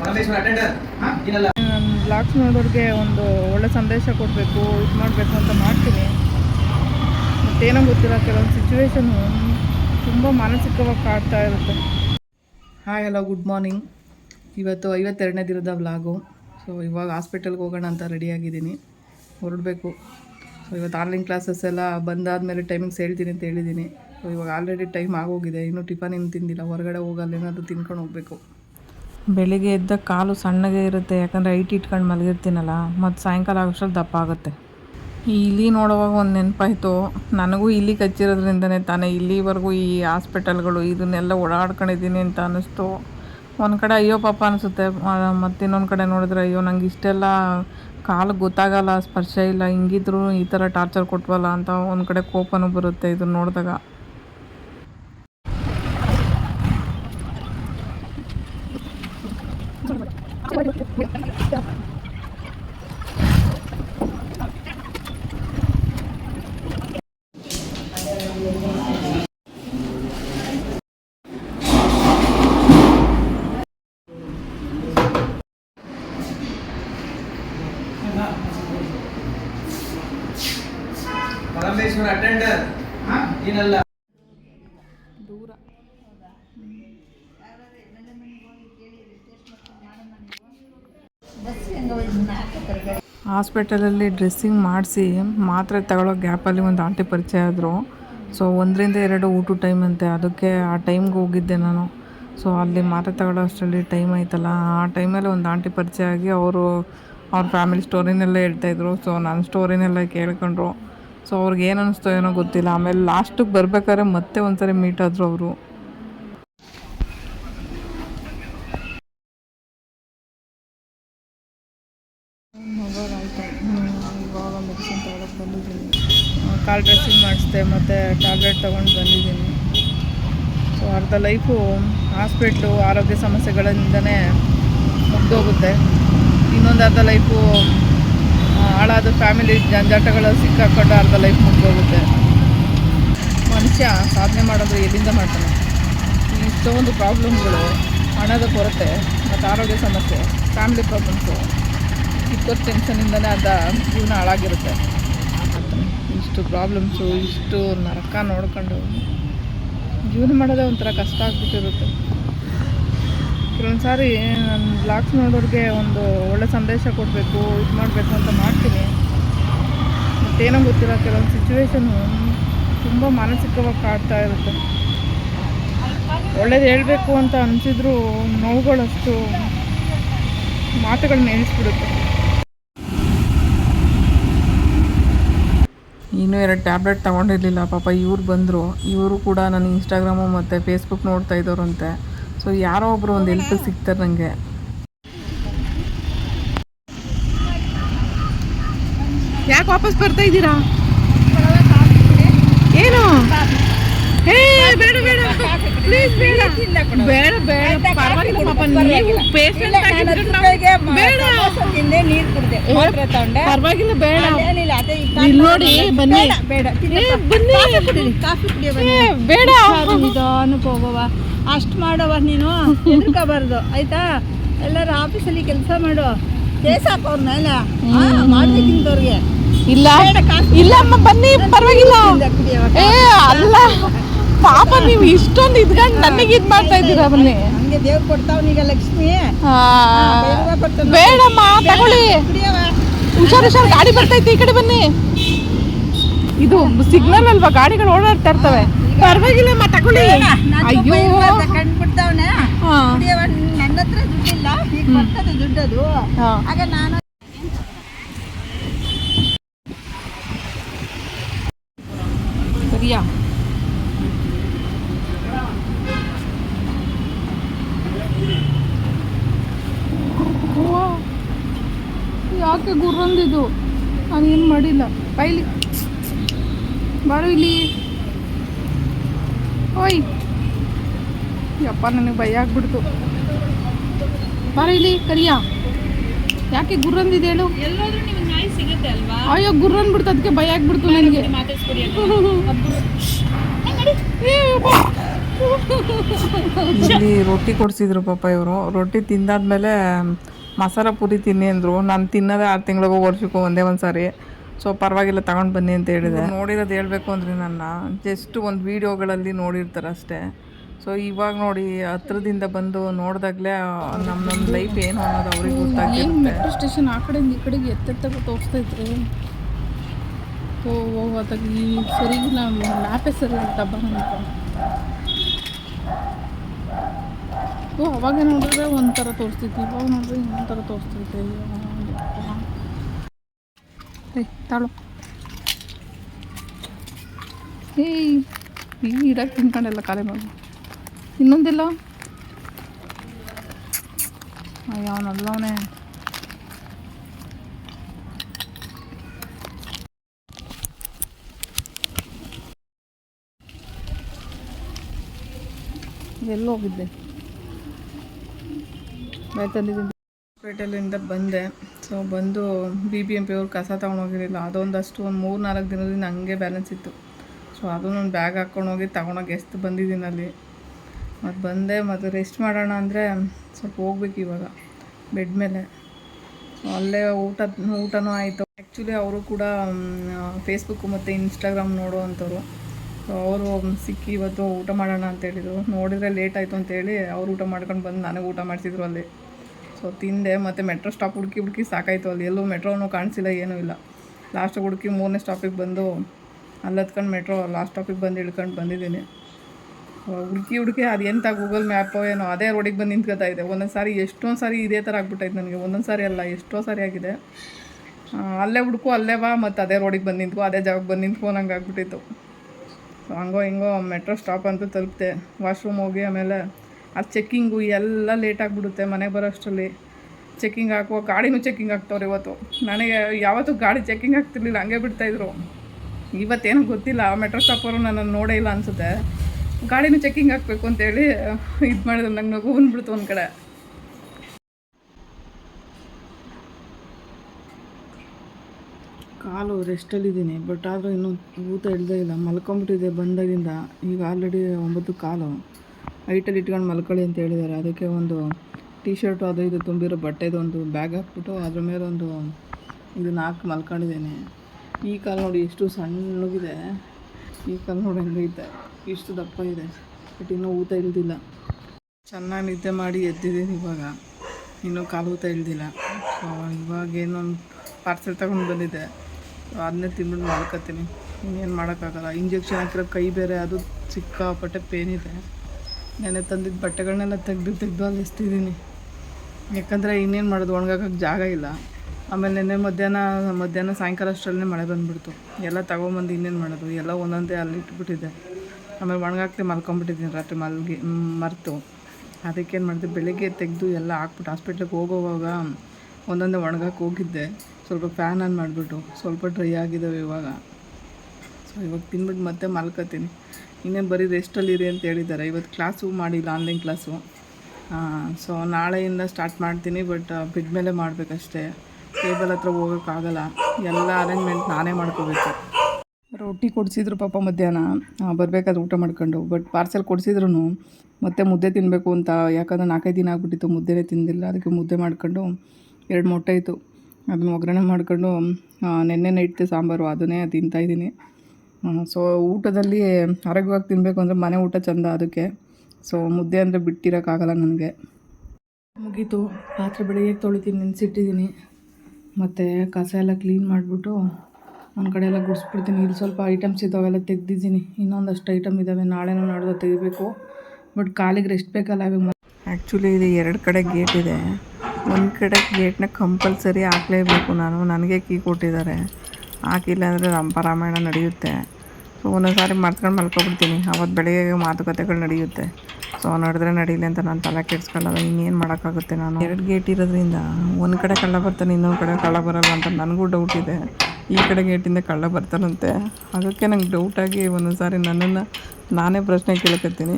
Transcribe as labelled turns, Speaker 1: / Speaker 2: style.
Speaker 1: Parameshwar attender ಏನಲ್ಲ
Speaker 2: ನಾನು blogs ನೋಡೋರಿಗೆ ಒಂದು ಒಳ್ಳೆ ಸಂದೇಶ ಕೊಡಬೇಕು ಇದು ಮಾಡಬೇಕು ಅಂತ ಮಾಡ್ತೀನಿ. ಮತ್ತೇನೋ ಗೊತ್ತಿಲ್ಲ ಕೆಲವೊಂದು ಸಿಚುವೇಶನು ತುಂಬ ಮಾನಸಿಕವಾಗಿ ಕಾಡ್ತಾ ಇರುತ್ತೆ. ಹಾಯ್ ಹಲೋ ಗುಡ್ ಮಾರ್ನಿಂಗ್ ಇವತ್ತು ಐವತ್ತೆರಡನೇ ದಿನದ ವ್ಲಾಗು ಸೊ ಇವಾಗ ಹಾಸ್ಪಿಟಲ್ಗೆ ಹೋಗೋಣ ಅಂತ ರೆಡಿಯಾಗಿದ್ದೀನಿ ಹೊರಡಬೇಕು. ಸೊ ಇವತ್ತು ಆನ್ಲೈನ್ ಕ್ಲಾಸಸ್ ಎಲ್ಲ ಬಂದಾದಮೇಲೆ ಟೈಮಿಂಗ್ಸ್ ಹೇಳ್ತೀನಿ ಅಂತ ಹೇಳಿದ್ದೀನಿ. ಇವಾಗ ಆಲ್ರೆಡಿ ಟೈಮ್ ಆಗೋಗಿದೆ. ಇನ್ನೂ ಟಿಫನ್ ಏನು ತಿಂದಿಲ್ಲ. ಹೊರಗಡೆ ಹೋಗಲ್ಲ ಏನಾದರೂ ತಿನ್ಕೊಂಡು ಹೋಗಬೇಕು. ಬೆಳಿಗ್ಗೆ ಎದ್ದ ಕಾಲು ಸಣ್ಣಗೆ ಇರುತ್ತೆ. ಯಾಕಂದರೆ ಐಟ್ ಇಟ್ಕೊಂಡು ಮಲಗಿರ್ತೀನಲ್ಲ, ಮತ್ತು ಸಾಯಂಕಾಲ ಆಗೋಷ್ಟ್ರಲ್ಲಿ ದಪ್ಪ ಆಗುತ್ತೆ. ಇಲ್ಲಿ ಇಲಿ ನೋಡುವಾಗ ಒಂದು ನೆನಪಾಯಿತು. ನನಗೂ ಇಲ್ಲಿ ಕಚ್ಚಿರೋದ್ರಿಂದನೇ ತಾನೇ ಇಲ್ಲಿವರೆಗೂ ಈ ಹಾಸ್ಪಿಟಲ್ಗಳು ಇದನ್ನೆಲ್ಲ ಓಡಾಡ್ಕೊಂಡಿದ್ದೀನಿ ಅಂತ ಅನ್ನಿಸ್ತು. ಒಂದು ಕಡೆ ಅಯ್ಯೋ ಪಾಪ ಅನಿಸುತ್ತೆ. ಮತ್ತು ಇನ್ನೊಂದು ಕಡೆ ನೋಡಿದ್ರೆ ಅಯ್ಯೋ, ನಂಗೆ ಇಷ್ಟೆಲ್ಲ ಕಾಲು ಗೊತ್ತಾಗಲ್ಲ, ಸ್ಪರ್ಶ ಇಲ್ಲ. ಹಿಂಗಿದ್ರು ಈ ಥರ ಟಾರ್ಚರ್ ಕೊಟ್ವಲ್ಲ ಅಂತ ಒಂದು ಕಡೆ ಕೋಪನೂ ಬರುತ್ತೆ ಇದನ್ನು ನೋಡಿದಾಗ. ಹಾಸ್ಪಿಟಲಲ್ಲಿ ಡ್ರೆಸ್ಸಿಂಗ್ ಮಾಡಿಸಿ ಮಾತ್ರೆ ತಗೊಳ್ಳೋ ಗ್ಯಾಪಲ್ಲಿ ಒಂದು ಆಂಟಿ ಪರಿಚಯ ಆದರು. ಸೊ ಒಂದರಿಂದ ಎರಡು ಊಟ ಟೈಮ್ ಅಂತೆ. ಅದಕ್ಕೆ ಆ ಟೈಮ್ಗೆ ಹೋಗಿದ್ದೆ ನಾನು. ಸೊ ಅಲ್ಲಿ ಮಾತ್ರೆ ತಗೊಳ್ಳೋ ಅಷ್ಟರಲ್ಲಿ ಟೈಮ್ ಆಯ್ತಲ್ಲ. ಆ ಟೈಮಲ್ಲಿ ಒಂದು ಆಂಟಿ ಪರಿಚಯ ಆಗಿ ಅವರು ಅವ್ರ ಫ್ಯಾಮಿಲಿ ಸ್ಟೋರಿನೆಲ್ಲ ಹೇಳ್ತಾಯಿದ್ರು ಸೊ ನನ್ನ ಸ್ಟೋರಿನೆಲ್ಲ ಕೇಳ್ಕೊಂಡ್ರು. ಸೊ ಅವ್ರಿಗೆ ಏನು ಅನ್ನಿಸ್ತೋ ಏನೋ ಗೊತ್ತಿಲ್ಲ. ಆಮೇಲೆ ಲಾಸ್ಟಿಗೆ ಬರ್ಬೇಕಾದ್ರೆ ಮತ್ತೆ ಒಂದ್ಸರಿ ಮೀಟ್ ಆದರು ಅವರು. ಮೆಡಿಸಿನ್ ತೊಗೊಳಕ್ಕೆ ಬಂದಿದ್ದೀನಿ. ಕಾಲ್ ಡ್ರೆಸ್ಸಿಂಗ್ ಮಾಡಿಸ್ದೆ, ಮತ್ತು ಟ್ಯಾಬ್ಲೆಟ್ ತೊಗೊಂಡು ಬಂದಿದ್ದೀನಿ. ಸೊ ಅರ್ಧ ಲೈಫು ಹಾಸ್ಪಿಟ್ಲು ಆರೋಗ್ಯ ಸಮಸ್ಯೆಗಳಿಂದನೇ ಮುಗ್ದೋಗುತ್ತೆ. ಇನ್ನೊಂದು ಅರ್ಧ ಲೈಫು ಹಾಳಾದ ಫ್ಯಾಮಿಲಿ ಜಂಜಾಟಗಳು ಸಿಕ್ಕಾಕೊಂಡು ಅರ್ಧ ಲೈಫ್ ಮುಗ್ದೋಗುತ್ತೆ. ಮನುಷ್ಯ ಸಾಧನೆ ಮಾಡೋದು ಎಲ್ಲಿಂದ ಮಾಡ್ತಾನೆ? ಇಷ್ಟೊಂದು ಪ್ರಾಬ್ಲಮ್ಗಳು ಹಣದ ಕೊರತೆ, ಮತ್ತು ಆರೋಗ್ಯ ಸಮಸ್ಯೆ ಫ್ಯಾಮಿಲಿ ಪ್ರಾಬ್ಲಮ್ಸು ಚಿಕ್ಕ ಟೆನ್ಷನಿಂದನೇ ಅದ. ಜೀವನ ಹಾಳಾಗಿರುತ್ತೆ. ಇಷ್ಟು ಪ್ರಾಬ್ಲಮ್ಸು ಇಷ್ಟು ನರಕ ನೋಡ್ಕೊಂಡು ಜೀವನ ಮಾಡೋದೇ ಒಂಥರ ಕಷ್ಟ ಆಗ್ಬಿಟ್ಟಿರುತ್ತೆ. ಕೆಲವೊಂದು ಸಾರಿ ನಾನು ಬ್ಲಾಗ್ಸ್ ನೋಡೋರಿಗೆ ಒಂದು ಒಳ್ಳೆ ಸಂದೇಶ ಕೊಡಬೇಕು, ಇದು ಮಾಡಬೇಕು ಅಂತ ಮಾಡ್ತೀನಿ. ಮತ್ತೇನೋ ಗೊತ್ತಿಲ್ಲ, ಕೆಲವೊಂದು ಸಿಚುವೇಶನು ತುಂಬ ಮಾನಸಿಕವಾಗಿ ಕಾಡ್ತಾ ಇರುತ್ತೆ. ಒಳ್ಳೇದು ಹೇಳಬೇಕು ಅಂತ ಅನಿಸಿದ್ರು ನೋವುಗಳಷ್ಟು ಮಾತುಗಳನ್ನ ಎಣಿಸ್ಬಿಡುತ್ತೆ ಇನ್ನೂ ಎರಡು ಟ್ಯಾಬ್ಲೆಟ್ ತೊಗೊಂಡಿರಲಿಲ್ಲ. ಪಾಪ ಇವ್ರು ಬಂದರು. ಇವರು ಕೂಡ ನಾನು ಇನ್ಸ್ಟಾಗ್ರಾಮು ಮತ್ತು ಫೇಸ್ಬುಕ್ ನೋಡ್ತಾ ಇದ್ದವ್ರಂತೆ. ಸೊ ಯಾರೋ ಒಬ್ಬರು ಒಂದು ಹೆಲ್ಪ್ ಸಿಗ್ತಾರೆ ನನಗೆ ಯಾಕೆ ವಾಪಸ್ ಬರ್ತಾ ಇದ್ದೀರಾ? ಏನು? ಹೇ, ಬೇಡ ಬೇಡ. ಪ್ಲೀಸ್ ಬೇಡ. ಬೇಡ. ಬೇಡ ಪರವಾಗಿಲ್ಲ ಪಾಪ ನೀವು ಪೇಷಂಟ್ ಬೇಡ. ಬೇಡ
Speaker 3: ನೀರು ಕುಡ್ದೆ. ಮಾತ್ರೆ ತಗೊಂಡೆ.
Speaker 2: ಪರವಾಗಿಲ್ಲ ಬೇಡ.
Speaker 3: ಏನಿಲ್ಲ ಅದೇ
Speaker 2: ಇಲ್ಲಿ ನೋಡಿ ಬನ್ನಿ.
Speaker 3: ಬೇಡ
Speaker 2: ಬನ್ನಿ.
Speaker 3: ಕಾಫಿ ಕುಡಿಯೋ
Speaker 2: ಬೇಡ.
Speaker 3: ಹೋಗವ ಅಷ್ಟು ಮಾಡವ ನೀನು? ಹೆದರ್ಕೋಬಾರ್ದು ಆಯ್ತಾ? ಎಲ್ಲರೂ ಆಫೀಸಲ್ಲಿ ಕೆಲಸ ಮಾಡು. ಕೇಸ್ ಅವ್ರ ಮೇಲೆ. ಮಾಡ್ಬೇಕಿಂದವ್ರಿಗೆ
Speaker 2: ಇಲ್ಲ. ಇಲ್ಲಮ್ಮ ಬನ್ನಿ ಪರವಾಗಿಲ್ಲ. ಏ ಅಲ್ಲ. ನೀವು ಇಷ್ಟೊಂದು ಇದ್ಕೊಂಡು ನನಗೆ ಇದು ಮಾಡ್ತಾ ಇದ್ದೀರಾ ಬನ್ನಿ.
Speaker 3: ಹಂಗೆ ದೇವ್ರು ಕೊಡ್ತಾವನೀಗ ಲಕ್ಷ್ಮಿ.
Speaker 2: ಬೇಡಮ್ಮ ತಗೊಳ್ಳಿ. ಹುಷಾರ್ ಹುಷಾರ್ ಗಾಡಿ ಬರ್ತೈತಿ ಈ ಕಡೆ ಬನ್ನಿ. ಇದು ಸಿಗ್ನಲ್ ಅಲ್ವಾ ಗಾಡಿಗಳು ಓಡಾಡ್ತಾ ಇರ್ತವೆ. ಪರವಾಗಿಲ್ಲಮ್ಮ ತಗೊಳ್ಳಿ. ಅಯ್ಯೋ.
Speaker 3: ಕಂಡ್ಬಿಡ್ತಾವನೆ ನನ್ನ ಹತ್ರ ದುಡ್ಡಿಲ್ಲ ಈಗ ಬರ್ತದೆ ದುಡ್ಡದು. ಆಗ ನಾನು
Speaker 2: ಯಾಕೆ ಗುರ್ರಂದಿದ್ದು ನಾನು ಏನು ಮಾಡಿಲ್ಲ. ಬೈಲಿ. ಬಾರು ಇಲ್ಲಿ. ಓಯ್. ಯಪ್ಪ ನನಗೆ ಭಯ ಆಗ್ಬಿಡ್ತು. ಬಾರು ಇಲ್ಲಿ ಕರಿಯಾ. ಯಾಕೆ ಗುರ್ರಂದಿದೆ ಹೇಳು?
Speaker 4: ಎಲ್ಲಾದ್ರೂ ನಿಮ್ಗೆ ನಾಯಿ ಸಿಗುತ್ತೆ ಅಲ್ವಾ?
Speaker 2: ಅಯ್ಯೋ ಗುರ್ರನ್ ಬಿಡ್ತು ಅದಕ್ಕೆ ಭಯ ಆಗ್ಬಿಡ್ತು ನನಗೆ. ಇಲ್ಲಿ ರೊಟ್ಟಿ ಕೊಡಿಸಿದ್ರು ಪಾಪ ಇವರು. ರೊಟ್ಟಿ ತಿಂದಾದ್ಮೇಲೆ ಮಸಾಲ ಪೂರಿ ತಿನ್ನಿ ಅಂದರು. ನಾನು ತಿನ್ನೋದೇ ಆರು ತಿಂಗಳಿಗೂ ವರ್ಷಕ್ಕೂ ಒಂದೇ ಒಂದು ಸಾರಿ ಸೊ ಪರವಾಗಿಲ್ಲ ತಗೊಂಡು ಬನ್ನಿ ಅಂತ ಹೇಳಿದೆ. ನೋಡಿರೋದು ಹೇಳಬೇಕು ಅಂದರೆ ನನ್ನ. ಜಸ್ಟ್ ಒಂದು ವೀಡಿಯೋಗಳಲ್ಲಿ ನೋಡಿರ್ತಾರೆ ಅಷ್ಟೇ. ಸೊ ಇವಾಗ ನೋಡಿ ಹತ್ರದಿಂದ ಬಂದು ನೋಡಿದಾಗಲೇ ನಮ್ಮ ನಮ್ಮ ಲೈಫ್ ಏನು ಅನ್ನೋದು ಅವ್ರಿಗೆ ಗೊತ್ತಾಗಿದೆ
Speaker 5: ಮೆಟ್ರೋ ಸ್ಟೇಷನ್ ಆ ಕಡೆಯಿಂದ ಈ ಕಡೆಗೆ ಎತ್ತೆತ್ತಾಗ ತೋರಿಸ್ತಾ ಇದ್ರು? ಓ ಅದಾಗ ಈ ಸರಿಗಿಲ್ಲ ಮ್ಯಾಪೇ ಸರಿ ಡಬ್ಬ ಅಂತ ಓ, ಅವಾಗ ನೋಡಿದ್ರೆ ಒಂಥರ ತೋರಿಸ್ತೈತಿ ಇವಾಗ ನೋಡಿದ್ರೆ ಇನ್ನೊಂದು ಥರ ತೋರಿಸ್ತೈತೆ ಏಯ್, ತಾಳು. ಏಯ್ ಈ ಗಿಡಕ್ಕೆ ತಿನ್ಕೊಂಡೆಲ್ಲ ಖಾಲಿ ಮಾಡಿ ಇನ್ನೊಂದಿಲ್ಲ? ಅಯ್ಯ ಅವನಲ್ಲವನೇ ಎಲ್ಲೋ ಹೋಗಿದ್ದೆ ಹಾಸ್ಪಿಟಲಿಂದ
Speaker 2: ಪೇಟೆಲಿಂದ ಬಂದೆ. ಸೊ ಬಂದು ಬಿ ಬಿ ಎಂ ಪಿ ಅವ್ರು ಕಸ ತೊಗೊಂಡೋಗಿರಲಿಲ್ಲ ಅದೊಂದಷ್ಟು ಒಂದು ಮೂರು ನಾಲ್ಕು ದಿನದಿಂದ ಹಂಗೆ ಬ್ಯಾಲೆನ್ಸ್ ಇತ್ತು. ಸೊ ಅದನ್ನು ಒಂದು ಬ್ಯಾಗ್ ಹಾಕ್ಕೊಂಡೋಗಿ ತೊಗೊಂಡೋಗಿ ಎಷ್ಟು ಬಂದಿದ್ದೀನಿ ಅಲ್ಲಿ. ಮತ್ತು ಬಂದೆ ಮತ್ತು ರೆಸ್ಟ್ ಮಾಡೋಣ ಅಂದರೆ ಸ್ವಲ್ಪ ಹೋಗ್ಬೇಕು ಇವಾಗ ಬೆಡ್ ಮೇಲೆ. ಅಲ್ಲೇ ಊಟ, ಊಟನೂ ಆಯಿತು. ಆ್ಯಕ್ಚುಲಿ ಅವರು ಕೂಡ ಫೇಸ್ಬುಕ್ಕು ಮತ್ತು ಇನ್ಸ್ಟಾಗ್ರಾಮ್ ನೋಡುವಂಥವ್ರು ಸೊ ಅವರು ಸಿಕ್ಕಿ ಇವತ್ತು ಊಟ ಮಾಡೋಣ ಅಂತ ಹೇಳಿದರು ನೋಡಿದರೆ ಲೇಟ್ ಆಯಿತು ಅಂತೇಳಿ ಅವ್ರು ಊಟ ಮಾಡ್ಕೊಂಡು ಬಂದು ನನಗೆ ಊಟ ಮಾಡಿಸಿದ್ರು ಅಲ್ಲಿ. ಸೊ ತಿಂದೆ, ಮತ್ತು ಮೆಟ್ರೋ ಸ್ಟಾಪ್ ಹುಡುಕಿ ಹುಡುಕಿ ಸಾಕಾಯಿತು ಅಲ್ಲಿ. ಎಲ್ಲೂ ಮೆಟ್ರೋನು ಕಾಣಿಸಿಲ್ಲ, ಏನೂ ಇಲ್ಲ. ಲಾಸ್ಟ್ ಹುಡುಕಿ ಮೂರನೇ ಸ್ಟಾಪಿಗೆ ಬಂದು ಅಲ್ಲಿ ಹತ್ಕೊಂಡು ಮೆಟ್ರೋ ಲಾಸ್ಟ್ ಸ್ಟಾಪಿಗೆ ಬಂದು ಇಳ್ಕೊಂಡು ಬಂದಿದ್ದೀನಿ. ಹುಡುಕಿ ಹುಡುಕಿ ಅದು ಎಂಥ ಗೂಗಲ್ ಮ್ಯಾಪೋ ಏನೋ ಅದೇ ರೋಡಿಗೆ ಬಂದು ನಿಂತ್ಕೊತಾ ಇದೆ ಒಂದೊಂದು ಸಾರಿ ಎಷ್ಟೊಂದು ಸಾರಿ ಇದೇ ಥರ ಆಗ್ಬಿಟ್ಟೈತೆ ನನಗೆ. ಒಂದೊಂದು ಸಾರಿ ಅಲ್ಲ, ಎಷ್ಟೋ ಸಾರಿ ಆಗಿದೆ. ಅಲ್ಲೇ ಹುಡುಕು, ಅಲ್ಲೇ ಬಾ, ಮತ್ತು ಅದೇ ರೋಡಿಗೆ ಬಂದು ನಿಂತ್ಕೋ, ಅದೇ ಜಾಗಕ್ಕೆ ಬಂದು ನಿಂತ್ಕೊ ನಂಗೆ ಆಗ್ಬಿಟ್ಟಿತ್ತು. ಹಂಗೋ ಹಿಂಗೋ ಮೆಟ್ರೋ ಸ್ಟಾಪ್ ಅಂತೂ ತಲುಪಿದೆ ವಾಶ್ರೂಮ್ ಹೋಗಿ ಆಮೇಲೆ ಅದು ಚೆಕ್ಕಿಂಗು ಎಲ್ಲ ಲೇಟ್ ಆಗಿಬಿಡುತ್ತೆ ಮನೆಗೆ ಬರೋ ಅಷ್ಟರಲ್ಲಿ ಚೆಕ್ಕಿಂಗ್ ಹಾಕುವ ಗಾಡಿನೂ ಚೆಕ್ಕಿಂಗ್ ಆಗ್ತವ್ರೆ ಇವತ್ತು. ನನಗೆ ಯಾವತ್ತೂ ಗಾಡಿ ಚೆಕ್ಕಿಂಗ್ ಆಗ್ತಿರ್ಲಿಲ್ಲ ಹಂಗೆ ಬಿಡ್ತಾಯಿದ್ರು. ಇವತ್ತೇನೂ ಗೊತ್ತಿಲ್ಲ, ಮೆಟ್ರೋ ಸ್ಟಾಪ್ ಅವರು ನನ್ನನ್ನು ನೋಡೇ ಇಲ್ಲ ಅನಿಸುತ್ತೆ. ಗಾಡಿನೂ ಚೆಕ್ಕಿಂಗ್ ಹಾಕಬೇಕು ಅಂತೇಳಿ, ಇದು ಮಾಡಿದ್ರು, ನಂಗೆ ನಗು ಬಂದ್ಬಿಡ್ತು ಒಂದು ಕಡೆ. ಕಾಲು ರೆಸ್ಟಲ್ಲಿದ್ದೀನಿ ಬಟ್ ಆದರೂ ಇನ್ನೂ ಊತ ಇಳ್ದೇ ಇಲ್ಲ. ಮಲ್ಕೊಂಬಿಟ್ಟಿದೆ ಬಂದಾಗಿಂದ. ಈಗ ಆಲ್ರೆಡಿ ಒಂಬತ್ತು ಕಾಲು. ಹೈಟಲ್ಲಿ ಇಟ್ಕೊಂಡು ಮಲ್ಕೊಳ್ಳಿ ಅಂತ ಹೇಳಿದ್ದಾರೆ. ಅದಕ್ಕೆ ಒಂದು ಟೀ ಶರ್ಟು ಅದು ಇದು ತುಂಬಿರೋ ಬಟ್ಟೆದು ಒಂದು ಬ್ಯಾಗ್ ಹಾಕ್ಬಿಟ್ಟು ಅದ್ರ ಮೇಲೆ ಒಂದು ಇದು ಹಾಕಿ ಮಲ್ಕೊಂಡಿದ್ದೀನಿ. ಈ ಕಾಲು ನೋಡಿ ಎಷ್ಟು ಸಣ್ಣಗಿದೆ. ಈ ಕಾಲು ನೋಡಿ ಹೆಂಗೈತೆ. ಇಷ್ಟು ದಪ್ಪ ಇದೆ. ಬಟ್ ಇನ್ನೂ ಊತ ಇಳ್ದಿಲ್ಲ ಚೆನ್ನಾಗಿ ನಿದ್ದೆ ಮಾಡಿ ಎದ್ದಿದ್ದೀನಿ ಇವಾಗ. ಇನ್ನೂ ಕಾಲು ಊತ ಇಳ್ದಿಲ್ಲ ಏನೋ ಏನೊಂದು ಪಾರ್ಸೆಲ್ ತಗೊಂಡು ಬಂದಿದ್ದೆ. ಅದನ್ನೇ ತಿಂದ್ಬಿಟ್ಟು ಮಾಡ್ಕೊತೀನಿ. ಇನ್ನೇನು ಮಾಡೋಕ್ಕಾಗಲ್ಲ. ಇಂಜೆಕ್ಷನ್ ಹಾಕಿರೋ ಕೈ ಬೇರೆ, ಅದು ಸಿಕ್ಕಾಪಟ್ಟೆ ಪೇನ್ ಇದೆ. ನೆನೆ ತಂದಿದ್ದ ಬಟ್ಟೆಗಳನ್ನೆಲ್ಲ ತೆಗೆದು ತೆಗೆದು ಅಲ್ಲಿ ಎಸ್ತಿದ್ದೀನಿ. ಯಾಕಂದರೆ ಇನ್ನೇನು ಮಾಡೋದು? ಒಣಗಾಕಕ್ಕೆ ಜಾಗ ಇಲ್ಲ. ಆಮೇಲೆ ನೆನ್ನೆ ಮಧ್ಯಾಹ್ನ ಮಧ್ಯಾಹ್ನ ಸಾಯಂಕಾಲ ಅಷ್ಟರಲ್ಲೇ ಮಳೆ ಬಂದುಬಿಡ್ತು. ಎಲ್ಲ ತಗೊಂಬಂದು ಇನ್ನೇನು ಮಾಡೋದು? ಎಲ್ಲ ಒಂದೊಂದೇ ಅಲ್ಲಿ ಇಟ್ಬಿಟ್ಟಿದೆ ಆಮೇಲೆ ಒಣಗಾಕ್ತಿ ಮಲ್ಕೊಂಬಿಟ್ಟಿದ್ದೀನಿ ರಾತ್ರಿ ಮಲ್ಗಿ, ಮರೆತು. ಅದಕ್ಕೇನು ಮಾಡಿದೆ? ಬೆಳಿಗ್ಗೆ ತೆಗೆದು ಎಲ್ಲ ಹಾಕ್ಬಿಟ್ಟು ಹಾಸ್ಪಿಟ್ಲಿಗೆ ಹೋಗೋವಾಗ ಒಂದೊಂದೇ ಒಣಗಕ್ಕೆ ಹೋಗಿದ್ದೆ. ಸ್ವಲ್ಪ ಫ್ಯಾನ್ ಆನ್ ಮಾಡಿಬಿಟ್ಟು, ಸ್ವಲ್ಪ ಡ್ರೈ ಆಗಿದ್ದಾವೆ ಇವಾಗ. ಸೊ ಇವಾಗ ತಿನ್ಬಿಟ್ಟು ಮತ್ತೆ ಮಲ್ಕೋತೀನಿ. ಇನ್ನೇನು ಬರೀ ರೆಸ್ಟಲ್ಲಿರಿ ಅಂತ ಹೇಳಿದ್ದಾರೆ. ಇವತ್ತು ಕ್ಲಾಸು ಮಾಡಿಲ್ಲ ಆನ್ಲೈನ್ ಕ್ಲಾಸು ಸೊ ನಾಳೆಯಿಂದ ಸ್ಟಾರ್ಟ್ ಮಾಡ್ತೀನಿ ಬಟ್ ಬೆಡ್ ಮೇಲೆ ಮಾಡಬೇಕಷ್ಟೇ. ಟೇಬಲ್ ಹತ್ರ ಹೋಗೋಕ್ಕಾಗಲ್ಲ ಎಲ್ಲ ಅರೇಂಜ್ಮೆಂಟ್ ನಾನೇ ಮಾಡ್ಕೋಬೇಕು. ರೊಟ್ಟಿ ಕೊಡಿಸಿದ್ರು ಪಾಪ ಮಧ್ಯಾಹ್ನ. ಬರಬೇಕಾದ್ರೆ ಊಟ ಮಾಡ್ಕೊಂಡು ಬಟ್ ಪಾರ್ಸೆಲ್ ಕೊಡಿಸಿದ್ರು ಮತ್ತೆ ಮುದ್ದೆ ತಿನ್ನಬೇಕು ಅಂತ, ಯಾಕಂದ್ರೆ ನಾಲ್ಕೈದು ದಿನ ಆಗ್ಬಿಟ್ಟಿತ್ತು, ಮುದ್ದೆನೇ ತಿಂದಿಲ್ಲ. ಅದಕ್ಕೆ ಮುದ್ದೆ ಮಾಡ್ಕೊಂಡು ಎರಡು ಮೊಟ್ಟೆ ಇತ್ತು ಅದನ್ನ ಒಗ್ಗರಣೆ ಮಾಡ್ಕೊಂಡು ನೆನ್ನೆ ನೈಟ್ತೆ ಸಾಂಬಾರು, ಅದನ್ನೇ ತಿಂತಾಯಿದ್ದೀನಿ ಸೊ ಊಟದಲ್ಲಿ ಆರೋಗ್ಯವಾಗಿ ತಿನ್ನಬೇಕು ಅಂದರೆ ಮನೆ ಊಟ ಚಂದ ಅದಕ್ಕೆ. ಸೊ ಮುದ್ದೆ ಅಂದರೆ ಬಿಟ್ಟಿರೋಕ್ಕಾಗಲ್ಲ ನನಗೆ. ಮುಗೀತು. ಪಾತ್ರೆ ಬೆಳಿಗ್ಗೆ ತೊಳಿತೀನಿ ನೆನೆಸಿಟ್ಟಿದ್ದೀನಿ ಮತ್ತು ಕಸ ಎಲ್ಲ ಕ್ಲೀನ್ ಮಾಡಿಬಿಟ್ಟು ಒಂದು ಕಡೆ ಎಲ್ಲ ಗುಡಿಸ್ಬಿಡ್ತೀನಿ. ಇಲ್ಲಿ ಸ್ವಲ್ಪ ಐಟಮ್ಸ್ ಇದ್ದಾವೆಲ್ಲ ತೆಗ್ದಿದ್ದೀನಿ. ಇನ್ನೊಂದಷ್ಟು ಐಟಮ್ ಇದ್ದಾವೆ, ನಾಳೆನೂ ನಾಡ್ದು ತೆಗಿಬೇಕು. ಬಟ್ ಕಾಲಿಗೆ ರೆಸ್ಟ್ ಬೇಕಲ್ಲ, ಇವಾಗ ಆ್ಯಕ್ಚುಲಿ ಇದು ಎರಡು ಕಡೆ ಗೇಟ್ ಇದೆ. ಒಂದು ಕಡೆ ಗೇಟ್ನ ಕಂಪಲ್ಸರಿ ಹಾಕಲೇಬೇಕು ನಾನು. ನನಗೆ ಕೀ ಕೊಟ್ಟಿದ್ದಾರೆ. ಹಾಕಿಲ್ಲ ಅಂದರೆ ರಂಪ ರಾಮಾಯಣ ನಡೆಯುತ್ತೆ. ಸೊ ಒಂದೊಂದು ಸಾರಿ ಮರ್ತ್ಕೊಂಡು ಮಲ್ಕೊಬಿಡ್ತೀನಿ. ಅವತ್ತು ಬೆಳಗ್ಗೆ ಮಾತುಕತೆಗಳು ನಡೆಯುತ್ತೆ. ಸೊ ನಡೆದ್ರೆ ನಡೀಲಿ ಅಂತ ನಾನು ತಲೆ ಕೆಡ್ಸ್ಕೊಳ್ಳಲ್ಲ. ಇನ್ನೇನು ಮಾಡೋಕ್ಕಾಗುತ್ತೆ ನಾನು? ಎರಡು ಗೇಟ್ ಇರೋದ್ರಿಂದ ಒಂದು ಕಡೆ ಕಳ್ಳ ಬರ್ತಾನೆ, ಇನ್ನೊಂದು ಕಡೆ ಕಳ್ಳ ಬರಲ್ಲ ಅಂತ ನನಗೂ ಡೌಟ್ ಇದೆ. ಈ ಕಡೆ ಗೇಟಿಂದ ಕಳ್ಳ ಬರ್ತಾನಂತೆ. ಅದಕ್ಕೆ ನಂಗೆ ಡೌಟಾಗಿ ಒಂದೊಂದು ಸಾರಿ ನನ್ನನ್ನು ನಾನೇ ಪ್ರಶ್ನೆ ಕೇಳಕತ್ತೀನಿ